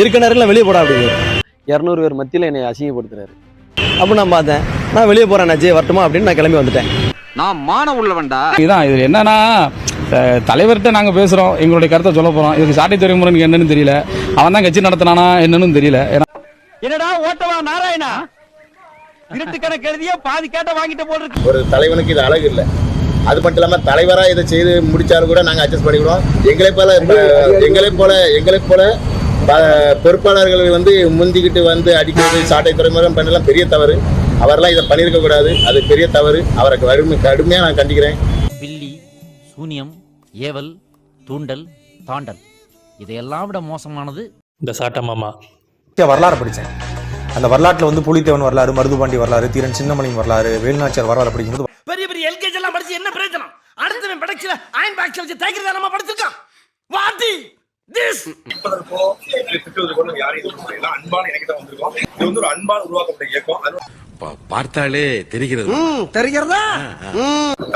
இருக்க நேரத்தில் வெளியே போடா அப்படிங்க இரநூறு பேர் மத்தியில் என்னை அசிங்கப்படுத்துறாரு. அப்போ நான் பார்த்தேன் நான் வெளியே போகிறேன் அண்ணாச்சி வரட்டுமா அப்படின்னு நான் கிளம்பி வந்துட்டேன். நான் மான உள்ளவன்டா. இதுதான் இது என்னன்னா தலைவர்கிட்ட நாங்கள் பேசுகிறோம் எங்களுடைய கருத்தை சொல்ல போகிறோம் இதுக்கு சாட்டை துறைமுறைக்கு என்னன்னு தெரியல. அவன் தான் கட்சி நடத்தினானா என்னன்னு தெரியல. ஏன்னா என்னடா ஓட்டவா நாராயணா? இருட்டு கணக்கு எழுதிய பாதி கேட்ட வாங்கிட்டு போடுறது ஒரு தலைவனுக்கு இது அழகு இல்லை. அது மட்டும் இல்லாமல் தலைவராக இதை செய்து முடிச்சாலும் கூட நாங்கள் அட்ஜஸ்ட் பண்ணிவிடுவோம் எங்களை போல எங்களை போல எங்களை போல பொறுப்பாளர்கள் வந்து முந்திக்கிட்டு வந்து அடிக்கிறது சாட்டை துறைமுகம் பண்ணலாம் பெரிய தவறு. அவரெல்லாம் இதை பண்ணியிருக்க கூடாது. அது பெரிய தவறு. அவரை கடுமை கடுமையாக நான் கண்டிக்கிறேன். பில்லி சூனியம் ஏவல் தூண்டல் தாண்டல். இதையெல்லாம் விட மோசமானது இந்த சாட்ட மாமா. வரலாறு படித்தேன். அந்த வரலாற்றில் வந்து புலித்தேவன் வரலாறு மருதுபாண்டி வரலாறு தீரன் சின்னமணியின் வரலாறு வேலுநாச்சியார் வரலாறு படிக்கும்போது பெரிய பெரிய எல்கேஜி எல்லாம் படிச்சு என்ன பிரயோஜனம்? அடுத்தவன் படைச்சுல அயன் பாக்ஸ் வச்சு தேய்க்கிறதா நம்ம படிச்சிருக்கான்? வாட்டி! திஸ் அன்பான எனக்கு தான் வந்திருக்கோம் இது வந்து ஒரு அன்பான உருவாக்கப்பட்ட இயக்கம் அது பார்த்தாலே தெரிகிறது தெரிகிறதா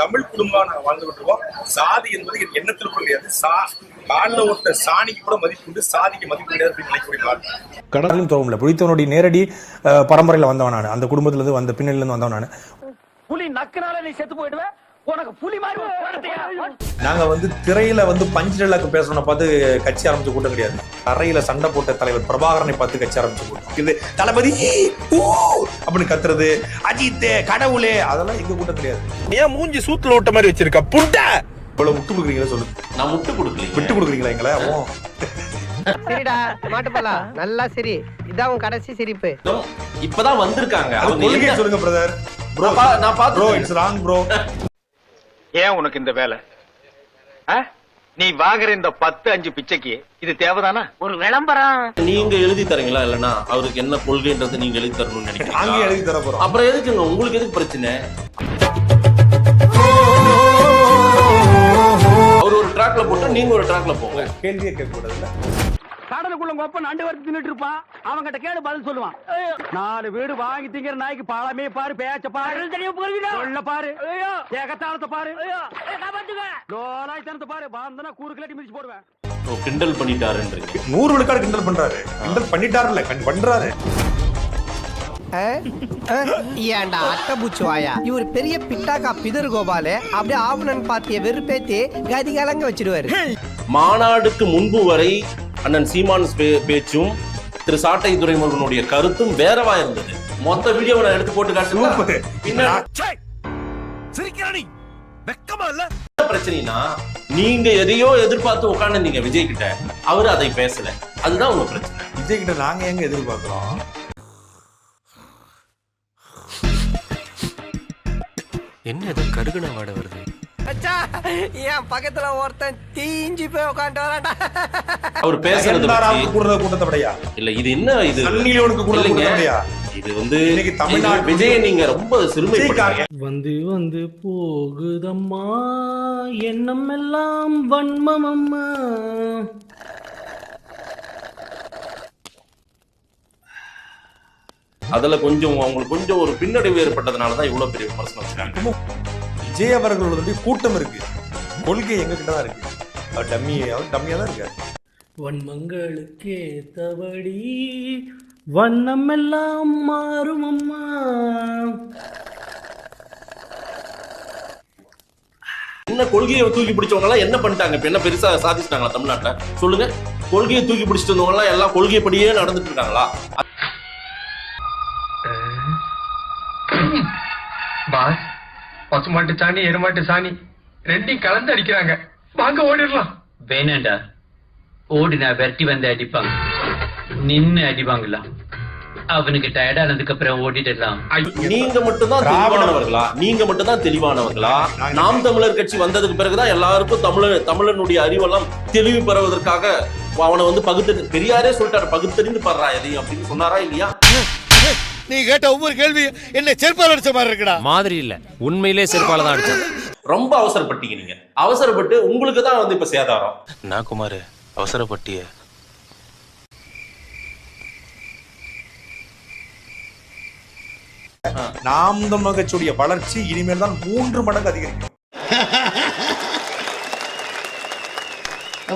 தமிழ் குடும்பம் நாங்க வாழ்ந்துகிட்டு இருக்கோம். சாதி என்பது என் எண்ணத்தில் கூட கிடையாது. சா காலில் ஒருத்த சாணிக்கு கூட மதிப்பு உண்டு சாதிக்கு மதிப்பு கிடையாது அப்படின்னு நினைக்கக்கூடிய கடலும் தோகமில்ல புலித்தேவனுடைய நேரடி பரம்பரையில் வந்தவன் நான். அந்த குடும்பத்திலிருந்து வந்த பின்னணியிலிருந்து வந்தவன் நான். புலி நக்கனால நீ செத்து போயிடுவ? நாங்க வந்து திரையில வந்து பஞ்ச் டெல்லாக்கு பேசணும் பார்த்து கட்சி ஆரம்பிச்ச கூட்டம் கிடையாது. அறையில சண்டை போட்ட தலைவர் பிரபாகரனை பார்த்து கட்சி ஆரம்பிச்ச கூட்டம். இது தளபதி அப்படின்னு கத்துறது. அஜித் கடவுளே அதெல்லாம் எங்க கூட்டம் கிடையாது. ஏன் மூஞ்சி சூத்துல விட்ட மாதிரி வச்சிருக்க? புண்டை! இவ்வளவு முட்டு கொடுக்குறீங்களா சொல்லு. நான் முட்டு கொடுக்கல விட்டு கொடுக்குறீங்களா எங்களை. சரிடா மாட்டுப்பலா நல்லா சரி. இதான் உன் கடைசி சிரிப்பு. இப்பதான் வந்திருக்காங்க. சொல்லுங்க பிரதர் ப்ரோ நான் பா- நான் ப்ரோ இட்ஸ் ராங் ப்ரோ ஏன் உனக்கு இந்த வேலை? நீ வாங்குற இந்த பத்து அஞ்சு பிச்சைக்கு இது தேவைதானா? ஒரு விளம்பரம். நீங்க எழுதி தரீங்களா இல்லனா அவருக்கு என்ன கொள்கைன்றது நீங்க எழுதி தரணும்னு நினைக்கிறீங்க எழுதி தர போறோம். அப்புறம் எதுக்குங்க? உங்களுக்கு எதுக்கு பிரச்சனை? அவர் ஒரு ட்ராக்ல போட்டு நீங்க ஒரு ட்ராக்ல போங்க. கேள்வியே கேட்க கூடாதுல்ல கடலுக்குள்ள கொப்ப நண்டு வறுத்து தின்னுட்டு இருப்பான் அவங்கிட்ட கேடு பதில் சொல்லுவான். நாலு வீடு வாங்கி திங்கிற நாய்க்கு பழமே பாரு பேச்ச பாரு. சொல்ல பாரு. ஏகத்தாளத்தை பாரு. லோலாய்த்தனத்தை பாரு. பாந்தனா கூறு கிளட்டி மிதிச்சு போடுவேன். ஓ, கிண்டல் பண்ணிட்டாருன்றீங்க நூறு விழுக்காடு கிண்டல் பண்றாரு. கிண்டல் பண்ணிட்டாருல்ல பண்றாரு. ஏன்டா அட்டபூச்சி வாயா? இவர் பெரிய பிட்டாக்கா பிதர் கோபாலு அப்படியே ஆவணன் பாத்திய வெறுப்பேத்தி கதி கலங்க வச்சிடுவாரு. மாநாடுக்கு முன்பு வரை அண்ணன் சீமான் பே- பேச்சும் திரு சாட்டை துரைமுருகனுடைய கருத்தும் வேறவா இருந்தது. மொத்த வீடியோவை நான் எடுத்து போட்டு காட்டுறேன் பின்ன சிரிக்கிறானி வெக்கமா இல்ல? என்ன பிரச்சனைனா நீங்க எதையோ எதிர்பார்த்து உட்கார்ந்து விஜய் கிட்ட. அவரு அதை பேசல. அதுதான் உங்க பிரச்சனை. விஜய் கிட்ட நாங்க எங்க எதிர்பார்க்கிறோம்? என்ன ஏதோ கருகுன வாட வருது? என் பக்கத்துல ஒருத்தன் தீஞ்சு போய் உட்காந்து அவர் பேசுறது கூடுற கூட்டத்தை விடையா இல்ல இது என்ன இது? சன்னிலியோனுக்கு கூடுற இல்லைங்க. கூட்டத்தை விடையா இது வந்து தமிழ்நாடு- விஜயை நீங்க ரொம்ப சிறுமைப்படுறீங்க வந்து வந்து போகுதம்மா எண்ணம் எல்லாம் வன்மம் அம்மா அதுல கொஞ்சம் அவங்களுக்கு கொஞ்சம் ஒரு பின்னடைவு ஏற்பட்டதுனால தான் இவ்வளவு பெரிய விமர்சனம். வச்சாங்க விஜய் அவர்களுடைய கூட்டம் இருக்கு. கொள்கை எங்க கிட்ட தான் இருக்கு. அவர் டம்மி அவர் தான் இருக்காரு. வன்மங்களுக்கு தவடி வண்ணம் எல்லாம் மாறும் அம்மா. என்ன கொள்கையை தூக்கி பிடிச்சவங்க எல்லாம் என்ன பண்ணிட்டாங்க? இப்ப என்ன பெருசா சாதிச்சிட்டாங்களா தமிழ்நாட்டுல? சொல்லுங்க. கொள்கையை தூக்கி பிடிச்சிட்டு வந்தவங்க எல்லாம் எல்லாம் கொள்கைப்படியே நடந்துட்டு இருக்காங்களா? பாஸ். பசுமாட்டு சாணி எருமாட்டு சாணி ரெண்டையும் கலந்து அடிக்கிறாங்க. வாங்க ஓடிடலாம். வேணாண்டா. ஓடினா விரட்டி வந்து அடிப்பாங்க. நின்னு அடிப்பாங்களா அவனுக்கு டயர்ட் ஆனதுக்கு அப்புறம் ஓடிடலாம் நீங்க மட்டும்தான் தெளிவானவர்களா நீங்க மட்டும்தான் தெளிவானவர்களா நாம் தமிழர் கட்சி வந்ததுக்கு பிறகுதான் எல்லாருக்கும் தமிழர் தமிழனுடைய அறிவெல்லாம் தெளிவு பெறுவதற்காக அவனை வந்து பகுத்து பெரியாரே சொல்லிட்டாரு பகுத்தறிந்து படுறா எதையும் அப்படின்னு சொன்னாரா இல்லையா? நீ கேட்ட ஒவ்வொரு கேள்வி என்ன செருப்பால் அடிச்ச மாதிரி இருக்குடா. மாதிரி இல்ல. உண்மையிலே செருப்பால தான் அடிச்சான். ரொம்ப அவசரப்பட்டீங்க நீங்க. அவசரப்பட்டு உங்களுக்கு தான் வந்து இப்ப சேதாரம். நான் குமார்? அவசரப்பட்டிய. நாம் கட்சியுடைய வளர்ச்சி இனிமேல் தான் மூன்று மடங்கு அதிகரிக்கும்.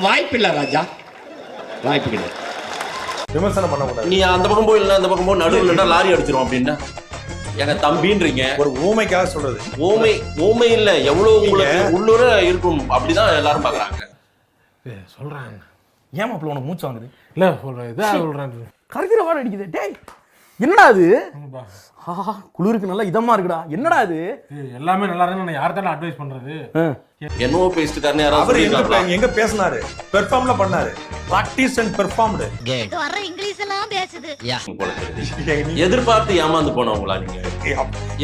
வாய்ப்பில்லை ராஜா. வாய்ப்பு கிடையாது. விமர்சனம் பண்ணக்கூடாது நீ அந்த பக்கம் போய் இல்ல அந்த பக்கம் போய் நடுவில் இல்லைன்னா லாரி அடிச்சிரும் அப்படின்னா எங்க தம்பின்றீங்க. ஒரு ஊமைக்காக சொல்றது. ஓமை ஓமை இல்ல எவ்வளவு உங்களுக்கு உள்ளூர இருக்கும் அப்படிதான் எல்லாரும் பாக்குறாங்க சொல்றாங்க. ஏன் மாப்பிள்ள உனக்கு மூச்சு வாங்குது? இல்ல சொல்றேன் இதா சொல்றேன். வாட அடிக்குது. டேய் என்னடா அது? ஆஹா குளிருக்கு நல்லா இதமா இருக்குடா. என்னடா இது எல்லாமே நல்லா இருக்கு நான் யார்கிட்ட அட்வைஸ் பண்றது? என்னவோ பேசிட்டு காரணம் யாராவது அவர் எங்க? எங்க பேசினாரு? பெர்ஃபார்ம்ல பண்ணாரு. பிராக்டிஸ் அண்ட் பெர்ஃபார்ம்டு வர்ற இங்கிலீஷ் எல்லாம் பேசுது. எதிர்பார்த்து ஏமாந்து போனவங்களா நீங்க?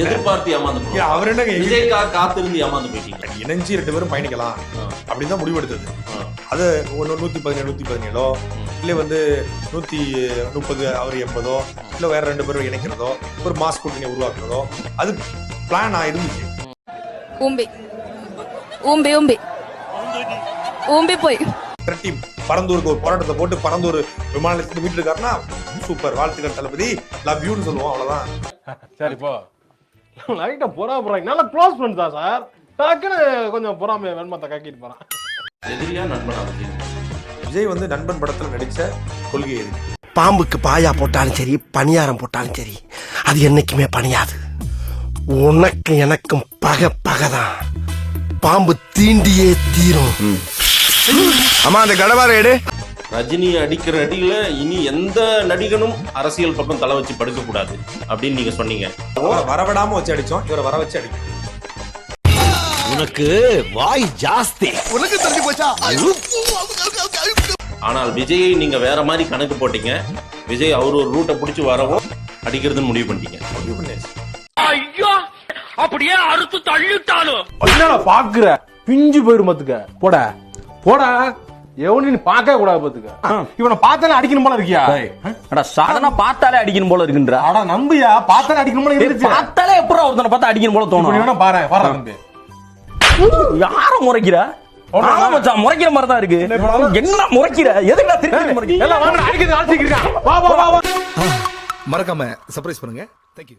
எதிர்பார்த்து ஏமாந்து போனவங்களா? அவர் என்னங்க விஜய்க்காக காத்திருந்து ஏமாந்து போயிட்டீங்க. இணைஞ்சு ரெண்டு பேரும் பயணிக்கலாம். அப்படின்னு தான் முடிவெடுத்தது. அது ஒன்று நூற்றி பதினேழு நூற்றி பதினேழோ இல்லை வந்து நூற்றி முப்பது அவர் எண்பதோ? இல்லை வேற ரெண்டு பேரும் இணைக்கிறதோ? ஒரு மாஸ் கூட்டணி உருவாக்குறதோ? அது பிளான் இருந்துச்சு ஊம்பி. ஊம்பி ஊம்பி. ஊம்பி போய். திரட்டி பரந்தூருக்கு ஒரு போராட்டத்தை போட்டு பரந்தூர் விமான நிலையத்துக்கு வீட்டு இருக்காருன்னா சூப்பர். வாழ்த்துக்கள் தளபதி. லவ் யூன்னு சொல்லுவோம் அவ்வளோதான் சரி போ. லைட்டா பொறா போறாங்க நல்லா க்ளோஸ் ஃப்ரெண்ட் தான் சார் டக்குன்னு கொஞ்சம் பொறாமைய வெண்மத்தை கக்கிட்டு போறான். எதிரியா நண்பனா விஜய்? விஜய் வந்து நண்பன் படத்தில் நடித்த கொள்கை இது பாம்புக்கு பாயா போட்டாலும் சரி பணியாரம் போட்டாலும் சரி அது என்னைக்குமே பணியாது. உனக்கு எனக்கும் பகை பகைதான். பாம்பு தீண்டியே தீரும். ஆமா அந்த கடவார எடு. ரஜினி அடிக்கிற அடியில இனி எந்த நடிகனும் அரசியல் பக்கம் தலை வச்சு படுக்க கூடாது அப்படின்னு நீங்க சொன்னீங்க. வரவிடாம வச்சு அடிச்சோம் இவரை வர வச்சு அடிக்கும் உனக்கு வாய் ஜாஸ்தி. உனக்கு தெரிஞ்சு போச்சா? ஆனால் விஜயை நீங்க வேற மாதிரி கணக்கு போட்டீங்க. விஜய் அவர் ஒரு ரூட்டை பிடிச்சி வரவும் அடிக்கிறதுன்னு முடிவு பண்ணிட்டீங்க. முடிவு பண்ணியாச்சு. ஐயோ! அப்படியே அறுத்து தள்ளிட்டாலும். என்னடா பாக்குற? பிஞ்சு போயிரும் பாத்துக்க. போட. போடா. எவனு பார்க்க கூடாது பாத்துக்க. இவனை பார்த்தாலே அடிக்கணும் போல இருக்கியா? அடா சாதனா பார்த்தாலே அடிக்கணும் போல இருக்குன்ற? அட நம்பியா? பார்த்தாலே அடிக்கணும் போல இருந்துச்சு. பார்த்தாலே எப்பறம் ஒருத்தனை பார்த்தா அடிக்கணும் போல தோணும்? வேணா பாரு பாரு தம்பி. யார முறைக்கிற? ஆமா மச்சான் முறைக்கிற மாதிரி தான் இருக்கு. என்ன முறைக்கிற? எதுக்குடா திருப்பி முறைக்கிற? எல்லாம் வாங்க அடிக்கிறது அடிச்சிட்டு இருக்கான் வா வா வா வா. மறக்காம சர்ப்ரைஸ் பண்ணுங்க. தேங்க்யூ